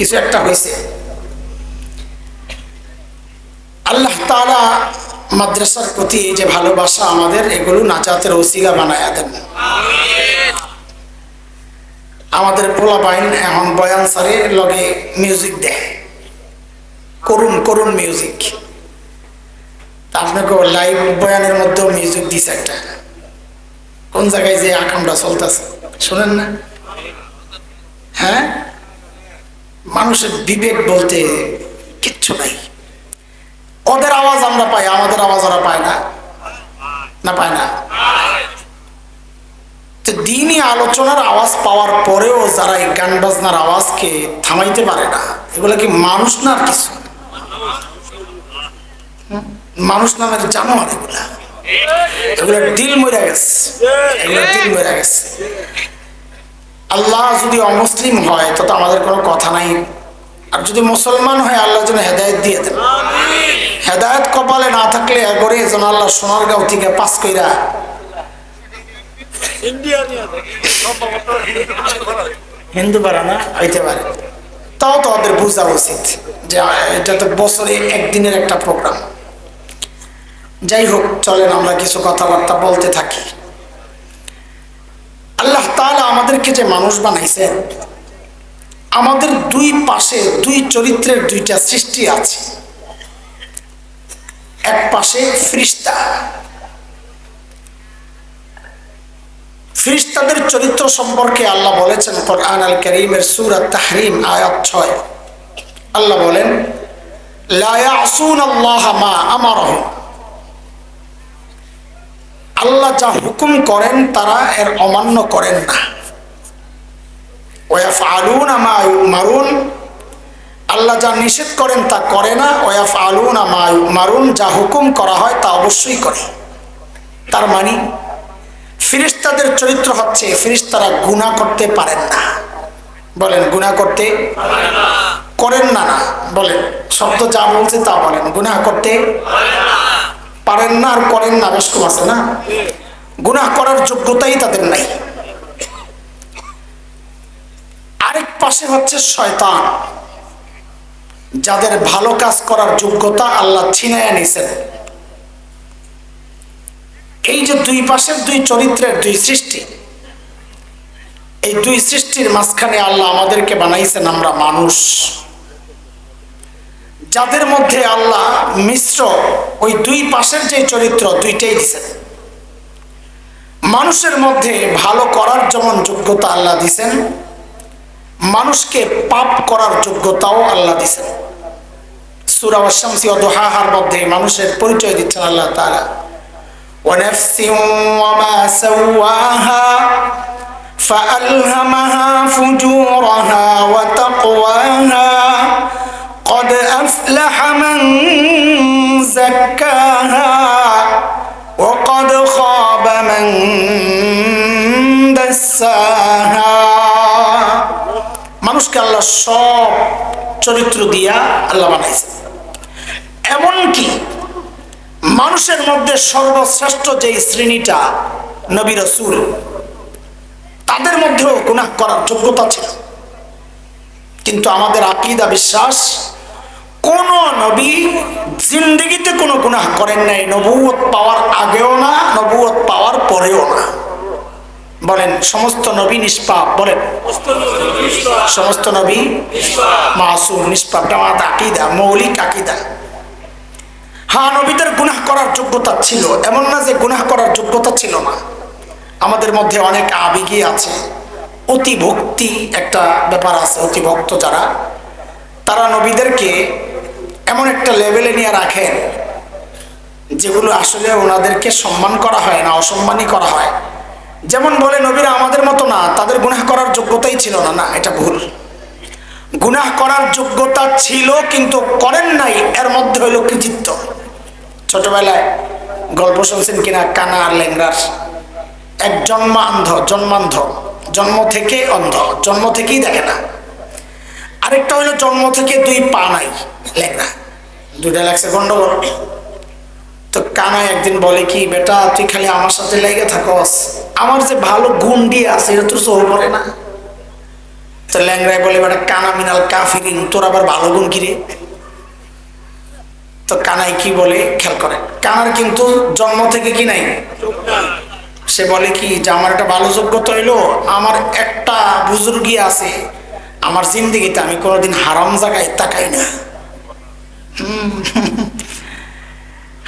কিছু একটা হয়েছে। আল্লাহ তাআলা মাদ্রাসার প্রতি যে ভালোবাসা আমাদের, এগুলো নাজাতের ওসিলা বানায় দেন। আমাদের পোলা বাইন এখন বয়ান সারে লগে মিউজিক দেয়। করুন করুন মিউজিক আপনাকে লাইভ বয়ানের মধ্যেও মিউজিক দিছে একটা। কোন জায়গায় যে আকামটা চলতেছে, শোনেন না? হ্যাঁ? মানুষের বিবেক বলতে কিচ্ছু নাই। ওদের আওয়াজ আমরা পাই, আমাদের আওয়াজ ওরা পায় না। না পায় না? তো দিনই আলোচনার আওয়াজ পাওয়ার পরেও যারা এই গান বাজনার আওয়াজকে থামাইতে পারে না, এগুলো কি মানুষ না আর কিছু? মানুষ নামের জানোয়ার এগুলা। এগুলো দিল মরে গেছে। এগুলো দিল মরে গেছে। আল্লাহ যদি অমুসলিম হয় তো তো আমাদের কোনো কথা নাই। আর যদি মুসলমান হয় আল্লাহ যেন হেদায়ত দিয়ে দেন। হেদায়ত কপালে না থাকলে এরপরে যেন আল্লাহ সোনার গাঁও থেকে পাস কইরা হিন্দু পারা না? হইতে পারে। তাও তো ওদের বোঝা উচিত যে এটা তো বছরে একদিনের একটা প্রোগ্রাম। যাই হোক চলেন আমরা কিছু কথাবার্তা বলতে থাকি। আমাদেরকে যে মানুষ বানাইছেন আমাদের দুই পাশে, দুই চরিত্রের দুইটা সৃষ্টি আছে। এক পাশে ফ্রিস্তা। ফিরিস্তাদের চরিত্র সম্পর্কে আল্লাহ বলেছেন কোরআন আল করিমের সুরাত তাহরিম, আয়াত ছয়। আল্লাহ বলেন আল্লাহ যা হুকুম করেন, তারা এর অমান্য করেন না। ওয়াফ আলুন মারুন আল্লাহ যা নিষেধ করেন তা করে না। ওয়াফ আলুন মারুন যা হুকুম করা হয় তা অবশ্যই করে। তার মানে ফিরিস্তাদের চরিত্র হচ্ছে ফিরিস্তারা গুণা করতে পারেন না। বলেন গুণা করতে করেন না না, বলেন। শব্দ যা বলছে তা বলেন। গুণা করতে পারেন না আর করেন না, বেশ কম আছে না? গুনাহ করার যোগ্যতাই তাদের নাই। পাশে হচ্ছে শয়তান। যাদের ভালো কাজ করার যোগ্যতা আল্লাহ ছিনাইয়া নিছেন। এই যে দুই পাশের দুই চরিত্রের দুই সৃষ্টি, এই দুই সৃষ্টির মাঝখানে আল্লাহ আমাদেরকে বানাইছেন আমরা মানুষ। যাদের মধ্যে আল্লাহ মিশ্র ওই দুই পাশের যে চরিত্র দুইটাই দিছেন। মানুষের মধ্যে ভালো করার যেমন যোগ্যতা আল্লাহ দিছেন মানুষকে পাপ করার যোগ্যতাও আল্লাহ দিছেন সুরা শামসি অদোহাহার মধ্যে মানুষের পরিচয় দিচ্ছেন আল্লাহ তাআলা ونفس وما سواها فألهمها فجورها وتقواها قد أفلح من زكاها মানুষকে সব চরিত্র দিয়া আল্লাহ বানাইছে। এমনকি মানুষের মধ্যে সর্বশ্রেষ্ঠ যে শ্রেণীটা নবী রসুল, তাদের মধ্যেও গুনাহ করার যোগ্যতা ছিল। কিন্তু আমাদের আকিদা বিশ্বাস, কোন নবী জিন্দগিতে কোনো গুনাহ করেন নাই নবুয়ত পাওয়ার আগেও না নবুয়ত পাওয়ার পরেও না। বলেন, সমস্ত নবী নিষ্পাপ, বলেন। সমস্ত নবী মাসুম, নিষ্পাপ। আমাদের আকিদা, মৌলিক আকিদা। হ্যাঁ নবীদের গুনাহ করার যোগ্যতা ছিল। এমন না যে গুনাহ করার যোগ্যতা ছিল না। আমাদের মধ্যে অনেক আবেগী আছে। অতি ভক্তি একটা ব্যাপার আছে অতি ভক্ত যারা। তারা নবীদেরকে এমন একটা লেভেলে নিয়ে রাখেন, যেগুলো আসলে ওনাদেরকে সম্মান করা হয় না, অসম্মানই করা হয়। যেমন বলে নবীরা আমাদের মতো না, তাদের গুনাহ করার যোগ্যতাই ছিল না। না, এটা ভুল। গুনাহ করার যোগ্যতা ছিল, কিন্তু করেন নাই, এর মধ্যে হইল কৃতিত্ব। ছোটবেলায় গল্প শুনছেন কিনা? কানা আর লেংরার এক জন্মান্ধ জন্মান্ধ, জন্ম থেকে অন্ধ, জন্ম থেকেই দেখে না। আরেকটা হইল জন্ম থেকে দুই পা নাই লেংরা দুইটা লাগছে গন্ডগোল। কানা একদিন বলে কি, বেটা, তুই খালি আমার সাথে লেগে থাকস। আমার যে ভালো দিয়ে আছে এটা তোর চোখ পড়ে না? তো ল্যাংরায় বলে, বেটা, কানা মিনাল কাফিরিন, তোর আবার ভালো গুণ কিরে তো কানাই কি বলে, খেয়াল করে। কানার কিন্তু জন্ম থেকে কি নাই? সে বলে কি, যে আমার একটা ভালো যোগ্যতা হইল, আমার একটা বুজুর্গি আছে, আমার জিন্দিগিতে আমি কোনোদিন হারাম জায়গায় তাকাই না।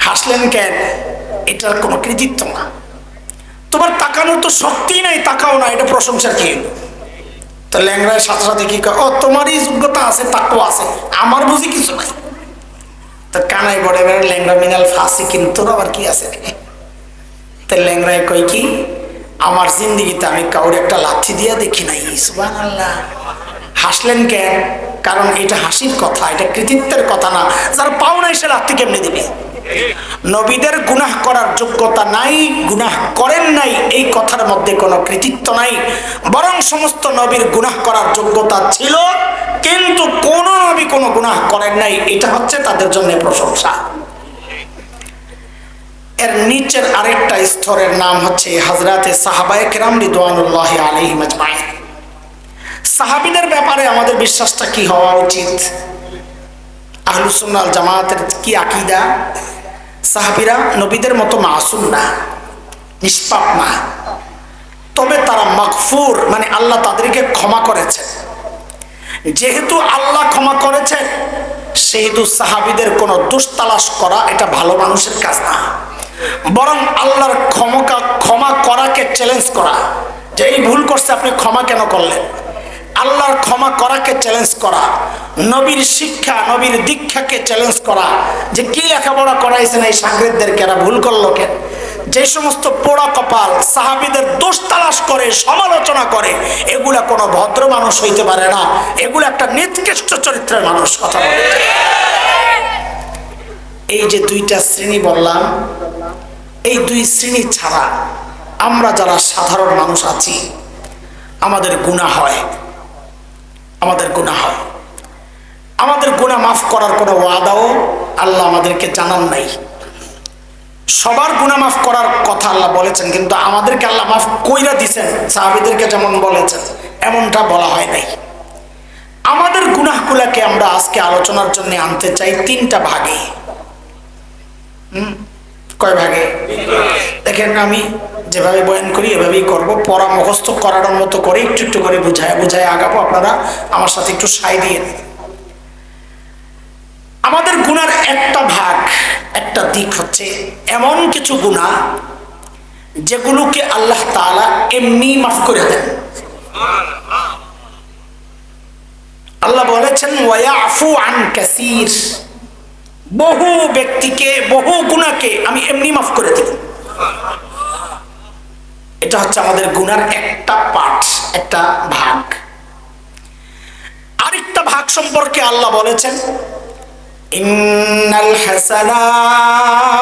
হাসলেন কেন? এটার কোনো কৃতিত্ব না। তোমার তাকানোর তো শক্তি নাই, তাকাও না, এটা প্রশংসার কি তো ল্যাংরায় সাথে সাথে কি ও, তোমারই যোগ্যতা আছে তাকও আছে, আমার বুঝি কিছু নাই? তো কানাই বড় এবার ল্যাংরা মিনাল ফাঁসি, কিন্তু আবার কি আছে? তো ল্যাংরায় কই কি, আমার জিন্দিগিতে আমি কাউরে একটা লাথি দিয়া দেখি নাই সুবান আল্লাহ হাসলেন কেন? কারণ এটা হাসির কথা, এটা কৃতিত্বের কথা না। যারা পাও নাই, সে লাথি কেমনে দিবে? নবীদের গুনাহ করার যোগ্যতা নাই, গুনাহ করেন নাই, এই কথার মধ্যে কোনো কৃতিত্ব নাই। বরং সমস্ত নবীর গুনাহ করার যোগ্যতা ছিল, কিন্তু কোন নবী কোনো গুনাহ করেন নাই, এটা হচ্ছে তাদের জন্য প্রশংসা। এর নিচের আরেকটা স্তরের নাম হচ্ছে হাজরাতে সাহাবায়ে কেরাম রিদওয়ানুল্লাহ আলাইহিম আজমাইন। সাহাবীদের ব্যাপারে আমাদের বিশ্বাসটা কি হওয়া উচিত? আহলুসুন্নাল জামাতের কি আকিদা? সাহাবিরা নবীদের মতো মাসুম না, নিষ্পাপ না। তবে তারা মাগফুর মানে আল্লাহ তাদেরকে ক্ষমা করেছে। যেহেতু আল্লাহ ক্ষমা করেছে, সেহেতু সাহাবিদের কোনো দোষ তালাশ করা এটা ভালো মানুষের কাজ না। বরং আল্লাহর ক্ষমতা ক্ষমা করাকে চ্যালেঞ্জ করা। যে এই ভুল করছে, আপনি ক্ষমা কেন করলেন? আল্লাহর ক্ষমা করাকে চ্যালেঞ্জ করা, নবীর শিক্ষা, নবীর দীক্ষাকে চ্যালেঞ্জ করা। যে কি লেখাপড়া করাইছেন এই সাংবাদিকদেরকে, এরা ভুল করল কেন? যে সমস্ত পোড়া কপাল সাহাবিদের দোষ তালাশ করে, সমালোচনা করে, এগুলা কোনো ভদ্র মানুষ হইতে পারে না। এগুলো একটা নিকৃষ্ট চরিত্রের মানুষ, কথা এই যে দুইটা শ্রেণি বললাম, এই দুই শ্রেণি ছাড়া আমরা যারা সাধারণ মানুষ আছি, আমাদের গুণা হয়। আমাদের গুণা হয় আমাদের গুণা মাফ করার কোনো ওয়াদাও আল্লাহ আমাদেরকে জানান নাই। সবার গুণা মাফ করার কথা আল্লাহ বলেছেন, কিন্তু আমাদেরকে আল্লাহ মাফ কইরা দিছেন, সাহাবিদেরকে যেমন বলেছেন, এমনটা বলা হয় নাই। আমাদের গুনাহগুলাকে আমরা আজকে আলোচনার জন্য আনতে চাই তিনটা ভাগে। হুম? কয় ভাগে? দেখেন, আমি যেভাবে বয়ান করি, এভাবেই করব। পড়া মুখস্থ করার মতো করে একটু একটু করে বুঝায় বুঝায় আগাবো। আপনারা আমার সাথে একটু সাই দিয়ে আমাদের গুনার একটা ভাগ, একটা দিক হচ্ছে এমন কিছু গুণা যেগুলোকে আল্লাহ তাআলা এমনি মাফ করে দেন। আল্লাহ বলেছেন, ওয়া আফু আন কাসির। বহু ব্যক্তিকে, বহু গুণাকে আমি এমনি মাফ করে দিই এটা হচ্ছে আমাদের গুনার একটা পাঠ, একটা ভাগ। আরেকটা ভাগ সম্পর্কে আল্লাহ বলেছেন, ইন্নাল হাসানাত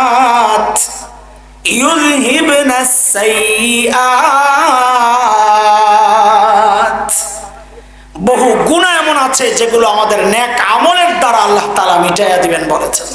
ইউযহিবনাস সাইয়্যাত। বহু গুণা এমন আছে যেগুলো আমাদের দ্বারা আল্লাহ তালা মিটাইয়া দিবেন বলেছেন।